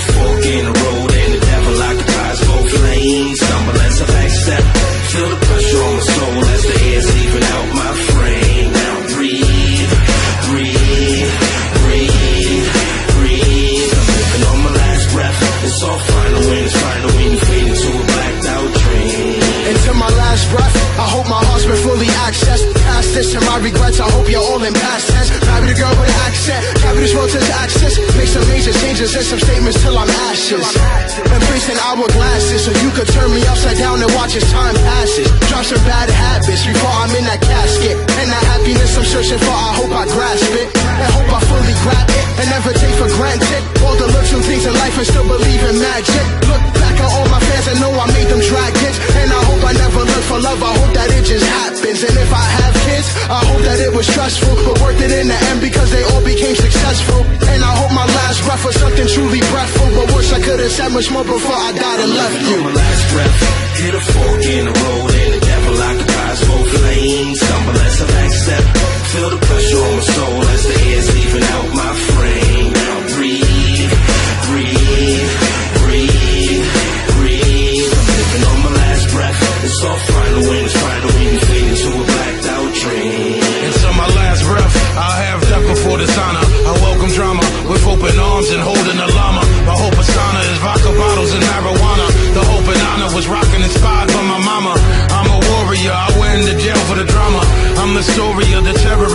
fork in the road and the devil occupies both lanes. Stumble as I backstep. Feel the pressure on my soul as the air's leaving out my frame. Now breathe, breathe, breathe, breathe. I'm living on my last breath. It's all final when it's final when you fade into a blacked out dream. Into my last breath, I hope my heart's been fully accessed. Past this and my regrets, I hope you're all in past tense. Marry the girl with an accent, carry this world to changes and some statements till I'm ashes. Embracing hourglasses so you could turn me upside down and watch as time passes. Drop some bad habits before I'm in that casket. And that happiness I'm searching for, I hope I grasp it. And hope I fully grab it and never take for granted. All the little things in life and still believe in magic. Look back at all my fans and know I made them dragons. And I hope I never look for love, I hope that it just happens. And if I have kids, I hope that it was stressful, but worth it in the end because they all became successful. And I hope could've said much more before I died and left you. My last breath, hit a fork in the road, and the devil occupies both I'm a lesser accept, feel the pressure on my soul as the air's leaving out my frame. Now breathe, breathe, breathe, breathe. I'm living on my last breath. It's all final when it's final when was rocking inspired by my mama. I'm a warrior, I went into jail for the drama. I'm the story of the terror.